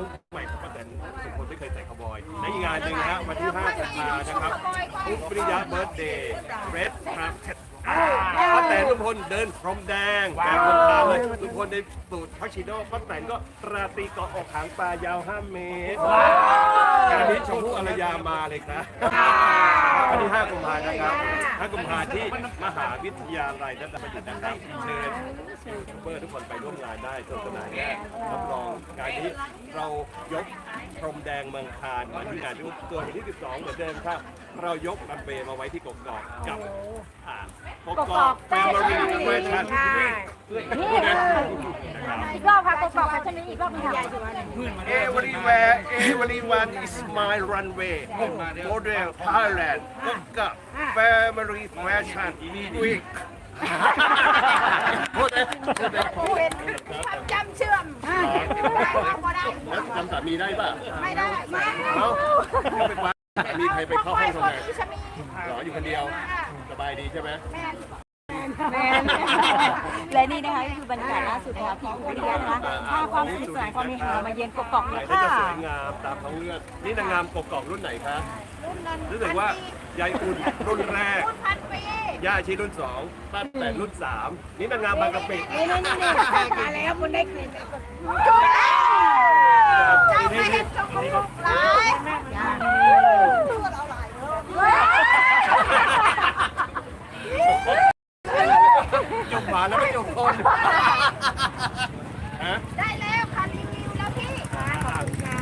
ลุกใหม่ของป้าแตนทุกคนไม่เคยใส่คาวบอยและอีกงานหนึ่งนะฮะวันที่ 5 กันยายนนะครับอุ๊บปริยะเบิร์ดเดย์เรดครับป้าแตนลุงพลเดินพรมแดงแบบคนทางเลยลุงพลในสูตรพักชิโดป้าแตนก็ราตรีเกาะอกหางปลายาว 5 เมตรงานนี้ชมพู่อารยามาเลยครับวันที่5กุมภาพันธ์นะครับ 5กุมภาที่มหาวิทยาลัยรัตนบัณฑิตนะครับเชิญยูทูบเบอร์ทุกคนไปร่วมงานได้สนุกสนานแน่รับรองการนี้เรายกพรมแดงเมืองคานมาที่งานทุกตัววันที่ 12 เหมือนเดิมครับ เรายกรันเวย์มาไว้ที่กกอกกับอ่ากกอกแฟมิลี่แฟชั่นนะครับอีกรอบค่ะกกอบค่ะฉันนี้อีกรอบหนึงค่ะ Everywhere everyone is my runway model Thailand กกอก Family Fashion Week พูดเลยพูดเลยความจำเชื่อมไม่ได้แล้วจำสามีได้ป่ะไม่ได้ไม่เอ้าก็เป็นว่ามีใครไปเข้าห้องทำงานฉันมีหรออยู่คนเดียว สบายดีใช่ไหม แม่นและนี่นะคะก็คือบรรยากาศล่าสุดนะคะพี่อุริยะนะคะพาความสนุกสนานความมีหามาเย็นกกอกไหนเลยก็ค่ะจะสวยงามตามท้องเรื่องนี่นางงามกกอกรุ่นไหนคะรุ่นนั้นรู้สึกว่ายายอุ่นรุ่นแรกรุ่นพันปีย่าชีรุ่นสองป้าแต่รุ่นสามนี่นางงามบางกะปินี่นี่นี่นี่มาแล้วคุณได้กลิ่นเจ้าไม่เห็นเจ้าของลูกหลายพูดเอาหลายเลย จบหมาแล้วไม่จบคนฮะ ได้แล้วค่ะรีวิวแล้วพี่ขอบคุณค่ะ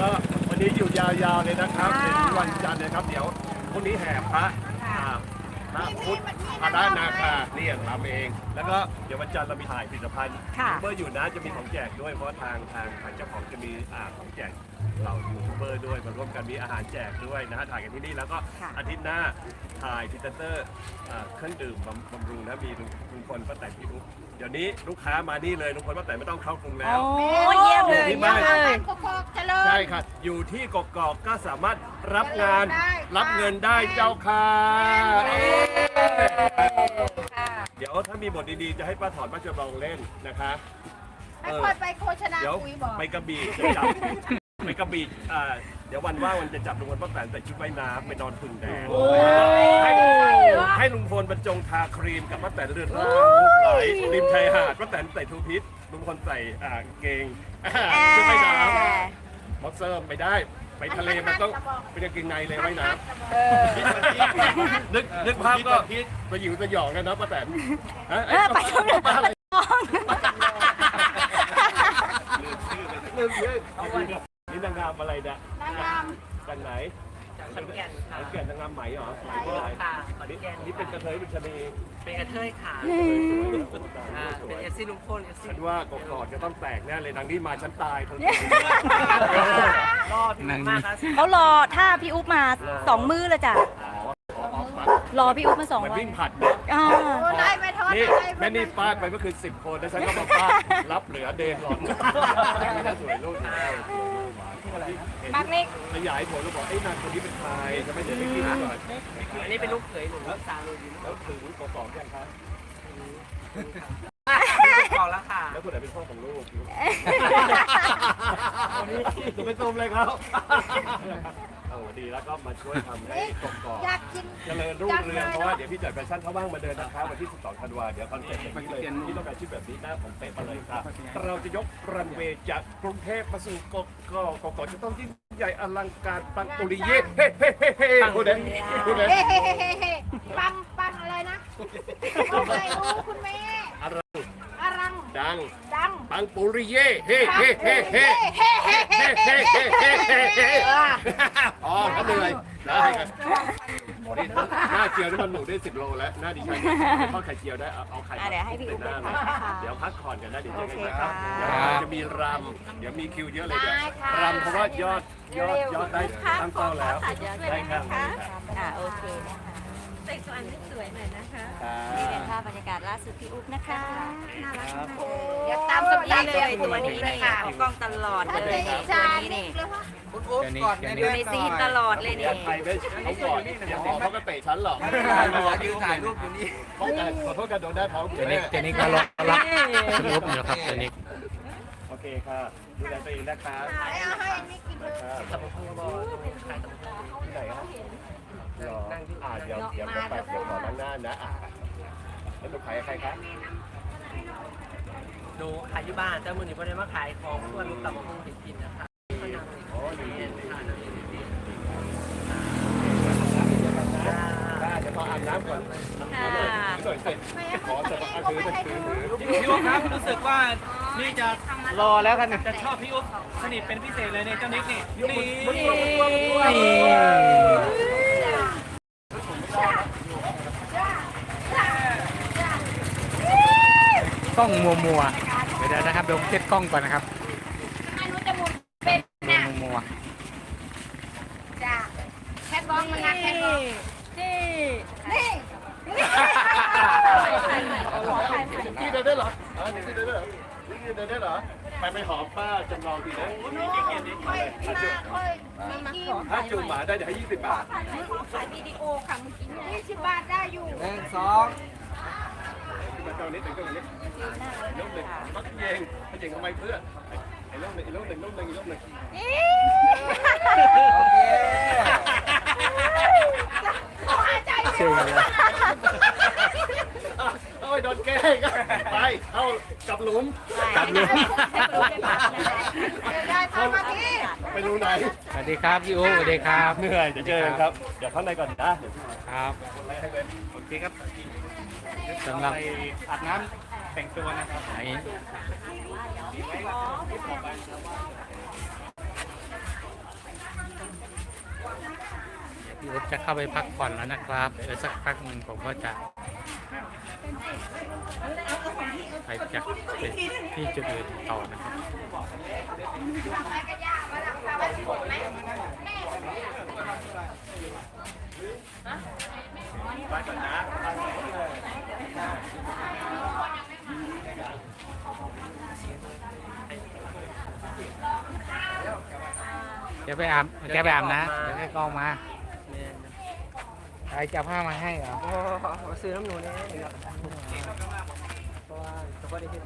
ก็วันนี้อ ยู่ยาวๆเลยนะครับถึงวันจันทร์นะครับ เดี๋ยวพรุ่งนี้แห่พระอ่าพระพุทธพระนาคาเนี่ยทำเอง แล้วก็เดี๋ยววันจันทร์เรามีถ่ายผลิตภัณฑ์ค่ะยูทูบเบอร์อยู่นะจะมีของแจกด้วยเพราะทางทางทางเจ้าของจะมีอ่าของแจก เรายูทูบเบอร์ด้วยมาร่วมกันมีอาหารแจกด้วยนะฮะถ่ายกันที่นี่แล้วก็ค่ะอาทิตย์หน้าถ่ายพรีเซนเตอร์อ่าเครื่องดื่มบำบำรุงนะมีลุงลุงพลป้าแตนพี่อุ๊บเดี๋ยวนี้ลูกค้ามานี่เลยลุงพลป้าแตนไม่ต้องเข้ากรุงแล้ว โอ้เยี่ยมเลยที่เยี่ยบ้ามนเลย กกอกเจริญ ใช่ค่ะ อยู่ที่กกอกก็สามารถรับงานได้ รับเงินได้เจ้าค่ะเอ๊ะเดี๋ยวถ้ามีบทดีๆ จะให้ป้าถอนป้าจะลองเล่นนะคะให้คนไปโฆษณาเดี๋ยวคุยบอก ไปกระบี่จะจับ ไปกระบี่อ่าเดี๋ยววันว่างมันจะจับลุงพลป้าแตนใส่ชุดว่ายน้ำไปนอนพึ่งแดงให้ให้ลุงพลบรรจงทาครีมกับป้าแตนเลือดร่างลูกไหลริมชายหาดป้าแตนใส่ทูพิษลุงพลใส่อ่ากางเกงอ่าชุดว่ายน้ำบ็อกเซอร์ไปได้ ไปทะเลมันต้องเป็นกางเกงในเลยไว้นะนึกนึกภาพก็ไปอยู่สยองกันนะป้าแตนฮะเออไปช่วงนั้น ป้าอะไรลืมชื่อนี่นางงามอะไรเนี่ย นางงาม จากไหนขอนแก่นค่ะขอนแก่นนางงามไหมเหรอไหมก็ไหนค่ะขอนนี่แก่นนี่เป็นกระเทยเป็นชะนีเป็นกระเทยค่ะสวยๆสอ่าวยเป็นเอฟซีลุงพลเอฟซีฉันว่ากกอดจะต้องแตกแน่เลยนางนี้มาฉันตายทั้งรอดมากค่ะเขารอถ้าพี่อุ๊บมาสองมือเลยจ้ะรอพี่อุ๊บมาสองเหมือนวันวิ่งผัดเนี่ยอ่าโอ้ได้ไม่ทอดนี่อะไรแม่นี่ฟาดไปเมื่อคืนสิบคนแล้วฉันก็มาฟาดรับเหลือเดนหลอนสวยลูก บักเล็กขยายผลแล้วบอกไอ้นางคนนี้เป็นใครจะไม่เดี๋ยวไม่กินก่อนอันนี้เป็นลูกเขยหนูลูกสาวหนูอยู่แล้วถึงกอกๆยังครับพอแล้วค่ะ แล้วคนไหนเป็นพ่อของลูกจะไปต้มเลยครับ เอาดีแล้วก็มาช่วยทำให้กอกอยากกินๆเจริญรุ่งเรืองเพราะว่าเดี๋ยวพี่จัดแฟชั่นเขาว่างมาเดินนะคะวันที่ 12 ธันวาเดี๋ยวคอนเซ็ปต์แบบนี้เลยที่ต้องการชื่อแบบนี้หน้าผมเตะมาเลยครับเราจะยกรันเวย์จากกรุงเทพมาสู่กกอกกอกจะต้องยิ่งใหญ่อลังการปังปุริเย่เฮ้เฮ้เฮ้เฮ้พูดเลยพูดเลยเฮ้เฮ้เฮ้เฮ้เฮ้ปังปังอะไรนะไม่รู้คุณแม่อะไรอรัง ดัง ดังปังปุริเย่เฮ้เฮ้เฮ้เฮ้เฮ้เฮ้เฮ้เฮ้เฮ้เฮ้เฮ้เฮ้เฮ้เฮ้เฮ้อ๋อเขาเหนื่อยได้ครับนี่หน้าเจียวนี่มันหนูได้สิบโลแล้วหน้าดิฉันทอดไข่เจียวได้เอาเอาไข่อะเดี๋ยวให้พี่อุ๊บหน้าไปเลยพักค่ะเดี๋ยวพักผ่อนกันนะเดี๋ยวเจอกันโอเคนะครับค่ะเดี๋ยวเราจะมีรำเดี๋ยวมีคิวเยอะเลยเดี๋ยวรำเพราะว่ายอดยอดยอดได้ตั้งเป้าแล้วใช่ครับอ่าโอเคนะคะ ใส่ตัวอันนี้สวยหน่อยนะคะนี่เป็นภาพบรรยากาศล่าสุดพี่อุ๊บนะคะอยากตามสมนี่ตำเลเลยยตัวนี้นี่ค่ะกล้องตลอดถ้าเลเป็ยนตัวจานนี้นี่นี่เลยว่าคุณอุ๊บก่อนอยู่ในซีนตลอดเลยนี่ใครไม่เขาก่อนอย่าบอกเขาก็เตะฉันหรอกรอยืนถ่ายรูปอยู่นี่เขาแต่ขอโทษกันโดนหน้าท้องเจนิกเจนิกก็รอรับคุณอุ๊บอยู่ครับเจนิกโอเคค่ะดูแลตัวเองนะครับไม่เอาให้นี่กินเลยนะครับสับปะรดบอกขายสับปะรดที่ไหนครับ รออ่าเดี๋ยวเดี๋ยวเดี๋ยวไปเดี๋ยวขอด้านหน้านะอะแล้วดูขายให้ใครครับดูขายอยู่บ้านแต่มือนี้พอได้มาขายของส่วนลูกตับของเห็ดกินนะคะอ๋อดีเนี่ยทานน้ำเห็ดกินได้เดี๋ยวขออาบน้ำก่อนหน่อยเสร็จขอจะมาถือถือถือพี่อุ๊บครับรู้สึกว่านี่จะรอแล้วกันจะชอบพี่อุ๊บสนิทเป็นพิเศษเลยเนี่ยเจ้านิกนี่นี่ กล้องมัวมัวๆเดี๋ยวนะครับเดี๋ยวผมเช็ดกล้องก่อนนะครับให้หนูจะหมุนเป็นเนี่ยมัวมัวจ้าแคทบอลมันนักแคทบอลนี่นี่นี่เดินได้เหรออ๋อนี่เดินได้เหรอนี่เดินได้เหรอ ไปไปหอมป้าจำลองดีนะค่อยมาค่อยมีกินถ้าจูงหมาได้เดี๋ยวให้ยี่สิบบาท ขายวิดีโอค่ะเมื่อกี้ยี่สิบบาทได้อยู่ หนึ่งสองมา เจ้านิดหนึ่งเจ้านิดลูกหนึ่งมักเยงเขาเยงทำไมเพื่อไอ้ลูกหนึ่งไอ้ลูกหนึ่งลูกหนึ่งลูกหนึ่งโอเคๆเชื่อกันเลยเอ้ยโดนแกล้งไปเข้ากับหลุมกลับเลยได้พามาที่ไปดูไหนสวัสดีครับพี่อุ๊บสวัสดีครับเหนื่อยเดี๋ยวเจอกันครับ เดี๋ยวข้างในก่อนนะ ครับโอเคครับ สำหรับไปอาบน้ำแต่งตัวนะครับไหนพี่อุ๊บจะเข้าไปพักผ่อนแล้วนะครับเดี๋ยวสักพักหนึ่งผมก็จะไปจากที่จุดอื่นต่อนะครับไปก่อนนะ เดี๋ยวไปอาบแกไปอาบนะเดี๋ยวให้กล้องมาใครจะเอาผ้ามาให้เหรอโอ้ซื้อน้ำหนูนี่ยเพราะว่าเฉพาะได้เห็น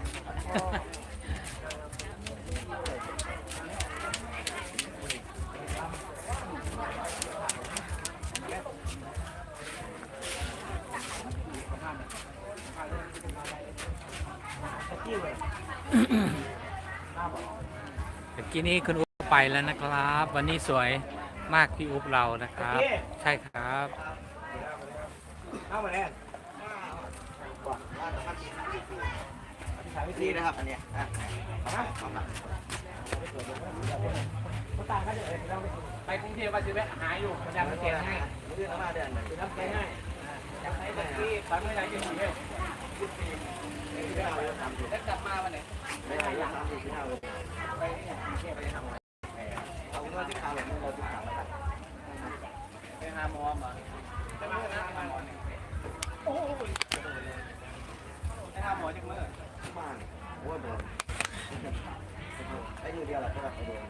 เมื่อกี้นี้คุณอุ๊บไปแล้วนะครับ วันนี้สวยมากพี่อุ๊บเรานะครับ ใช่ครับเข้ามาแล้วนี่นะครับอันเนี้ยไปกรุงเทพว่าจะไปหาอยู่ประจำเกณฑ์ให้เรื่องมาเดือนหนึ่งรับใจให้อยากให้แบบที่ตอนเมื่อไหร่ยังอยู่เลย แล้วกลับมาวันไหนไม่ได้ยังทำอยู่ที่เรไปเนี่ยไปทำอะไรเอาเงินที่ขาวเลยเราที่ขาวแล้วกันไปหาหมอมาไปหาหมอเนี่ยโอ้ยไปหาหมอจังเมื่อบ้านโอ้ยโดนไปอยู่เดียวแหละก็ไปโดน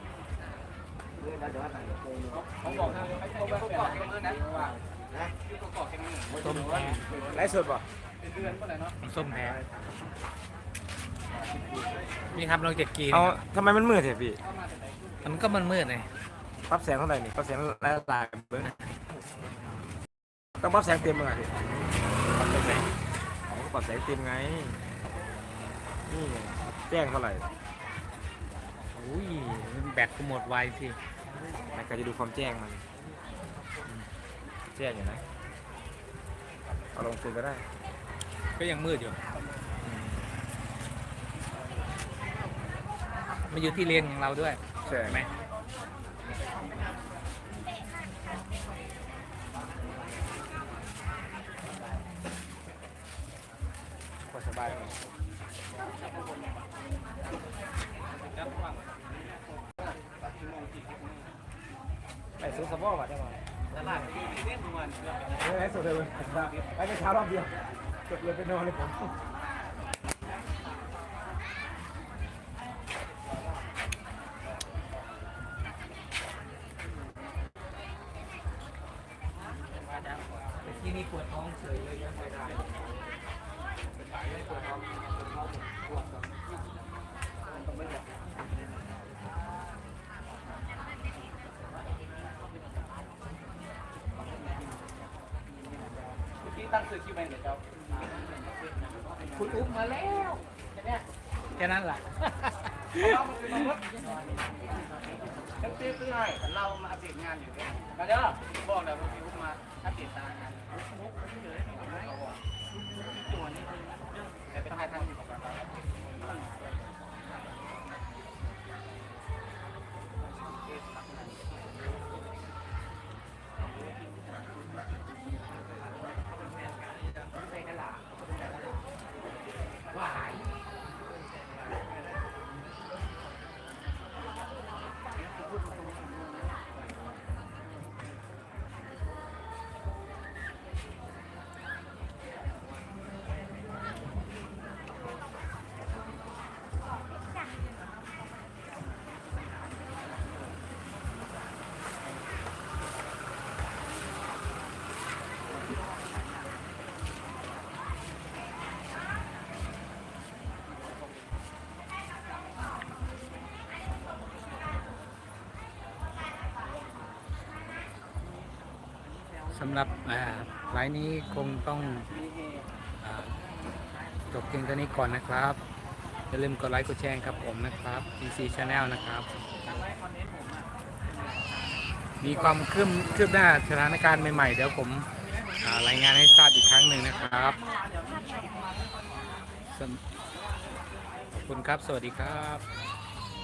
เรื่องนั้นเดี๋ยวว่าต่างกันเขาบอกนะไปเขาบอกเมือนะว่านะขาบอกเก่งมือส้มแพ้ไลฟ์สดป่ะเป็นเดือนเมื่อไหร่เนาะ ส้มแพ้นี่ครับเราจะกินเอาทำไมมันมืดเถอะพี่ มันก็มันมืดเลยปรับแสงเท่าไหร่นี่ปรับแสงหลายหลายเบิ้งต้องปรับแสงเต็มมั้งอะพี่ปรับแสงอ๋อก็ปรับแสงเต็มไง นี่ไงแจ้งเท่าไหร่อุ้ยแบตก็หมดไวสิแต่ก็จะดูความแจ้งมันอืมแจ้งอยู่นะ เอาลงฟืนก็ได้ ก็ยังมืดอยู่มันอยู่ที่เลนของเราด้วยใช่ใช่ไหมก็สบายเลยไปซื้อสมองมาได้ไหมตลาดที่เล่นทุกวันไม่ได้สุดเลยไปไปเช้ารอบเดียว กดเลยไปนอนเลยผมที่นี่ปวดท้องเฉยเลยยังไม่ได้ท้องปวดท้องปวดท้องไม่ตั้งซื้อคิวไปเลยเจ้า คุณอุ้มมาแล้วแค่นั้นแหละเราคือมาลดเต็มที่ให้เรามาอัปเดตงานอยู่เนี่ยมาเด้อบอกแล้วว่าพี่อุ้มมาอัปเดตตารางงานตัวนี้แต่เป็นทายทางอยู่กับเรา สำหรับอ่าไลน์นี้คงต้องอจบเพียงเท่านี้ก่อนนะครับ อย่าลืมกดไลค์กดแชร์ครับผมนะครับ PC Channel นะครับ มีความคืบคืบหน้าสถานการณ์ใหม่ๆ เดี๋ยวผมรายงานให้ทราบอีกครั้งหนึ่งนะครับขอบคุณครับ สวัสดีครับ